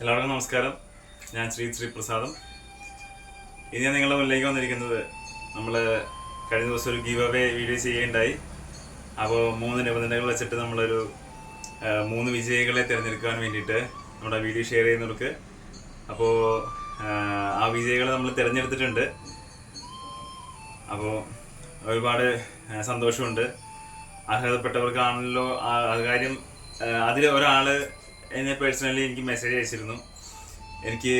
എല്ലാവർക്കും നമസ്കാരം. ഞാൻ ശ്രീ ശ്രീ പ്രസാദം ഇനി ഞാൻ നിങ്ങളുടെ മുന്നിലേക്ക് വന്നിരിക്കുന്നത് നമ്മൾ കഴിഞ്ഞ ദിവസം ഒരു ഗീവ് അവേ വീഡിയോ ചെയ്യുകയുണ്ടായി. അപ്പോൾ മൂന്ന് നിബന്ധനകൾ വെച്ചിട്ട് നമ്മളൊരു മൂന്ന് വിജയികളെ തിരഞ്ഞെടുക്കാൻ വേണ്ടിയിട്ട് നമ്മുടെ വീഡിയോ ഷെയർ ചെയ്യുന്നവർക്ക്. അപ്പോൾ ആ വിജയികളെ നമ്മൾ തിരഞ്ഞെടുത്തിട്ടുണ്ട്. അപ്പോൾ ഒരുപാട് സന്തോഷമുണ്ട്. അർഹതപ്പെട്ടവർക്കാണല്ലോ കാര്യം അതിൽ ഒരാൾ എന്നെ പേഴ്സണലി എനിക്ക് മെസ്സേജ് അയച്ചിരുന്നു. എനിക്ക്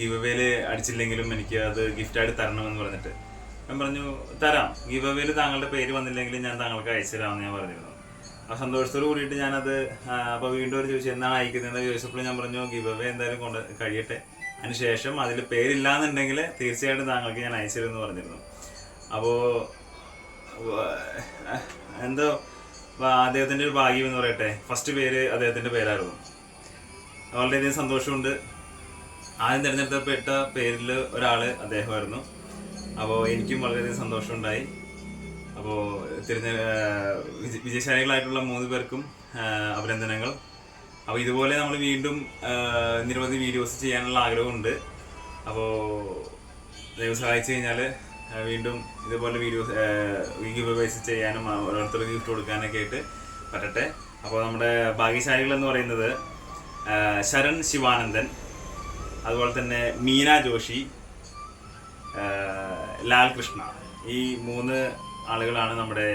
ഗിവ് അവേൽ അടിച്ചില്ലെങ്കിലും എനിക്ക് അത് ഗിഫ്റ്റായിട്ട് തരണമെന്ന് പറഞ്ഞിട്ട്. ഞാൻ പറഞ്ഞു തരാം. ഗിവ് അവേൽ താങ്കളുടെ പേര് വന്നില്ലെങ്കിലും ഞാൻ താങ്കൾക്ക് അയച്ചു തരാമെന്ന് ഞാൻ പറഞ്ഞിരുന്നു. ആ സന്തോഷത്തോട് കൂടിയിട്ട് ഞാനത് അപ്പോൾ വീണ്ടും ഒരു ചോദിച്ചു എന്നാണ് അയക്കുന്നതെന്ന്? ചോദിച്ചപ്പോൾ ഞാൻ പറഞ്ഞു ഗിവ് അവേ എന്തായാലും കൊണ്ട് കഴിയട്ടെ. അതിനുശേഷം അതിൽ പേരില്ലാന്നുണ്ടെങ്കിൽ തീർച്ചയായിട്ടും താങ്കൾക്ക് ഞാൻ അയച്ചു തരുമെന്ന് പറഞ്ഞിരുന്നു അപ്പോൾ എന്തോ അദ്ദേഹത്തിന്റെ ഒരു ഭാഗ്യം എന്ന് പറയട്ടെ. ഫസ്റ്റ് പേര് അദ്ദേഹത്തിന്റെ പേരായിരുന്നു. വളരെയധികം സന്തോഷമുണ്ട്. ആദ്യം തിരഞ്ഞെടുക്കപ്പെട്ട പേരിൽ ഒരാൾ അദ്ദേഹമായിരുന്നു. അപ്പോൾ എനിക്കും വളരെയധികം സന്തോഷമുണ്ടായി. അപ്പോൾ തിരഞ്ഞ വിജയശാലികളായിട്ടുള്ള മൂന്ന് പേർക്കും അഭിനന്ദനങ്ങൾ. അപ്പോൾ ഇതുപോലെ നമ്മൾ വീണ്ടും നിരവധി വീഡിയോസ് ചെയ്യാനുള്ള ആഗ്രഹമുണ്ട്. അപ്പോൾ ദൈവം സഹായിച്ചു കഴിഞ്ഞാൽ വീണ്ടും ഇതുപോലെ വീഡിയോസ് അവേസ് ചെയ്യാനും ഓരോരുത്തർക്ക് ഗിഫ്റ്റ് കൊടുക്കാനൊക്കെ ആയിട്ട് പറ്റട്ടെ. അപ്പോൾ നമ്മുടെ ഭാഗ്യശാലികൾ എന്ന് പറയുന്നത് ശരൺ ശിവാനന്ദൻ അതുപോലെ തന്നെ മീന ജോഷി ലാൽ കൃഷ്ണ. ഈ മൂന്ന് ആളുകളാണ് നമ്മുടെ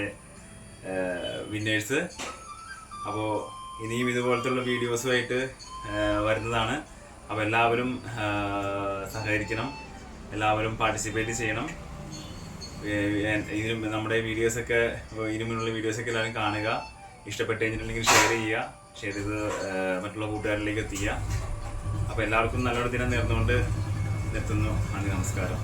വിന്നേഴ്സ് അപ്പോൾ ഇനിയും ഇതുപോലത്തുള്ള വീഡിയോസുമായിട്ട് വരുന്നതാണ്. അപ്പോൾ എല്ലാവരും സഹകരിക്കണം. എല്ലാവരും പാർട്ടിസിപ്പേറ്റ് ചെയ്യണം. ഇതിനും നമ്മുടെ വീഡിയോസൊക്കെ ഇതിനു മുന്നുള്ള വീഡിയോസൊക്കെ എല്ലാവരും കാണുക. ഇഷ്ടപ്പെട്ട് കഴിഞ്ഞിട്ടുണ്ടെങ്കിൽ ഷെയർ ചെയ്യുക. ഷെയർ ചെയ്ത് മറ്റുള്ള കൂട്ടുകാരിലേക്ക് എത്തിക്കുക. അപ്പോൾ എല്ലാവർക്കും നല്ലൊരു ദിനം നേർന്നുകൊണ്ട് നിർത്തുന്നു. നന്ദി നമസ്കാരം.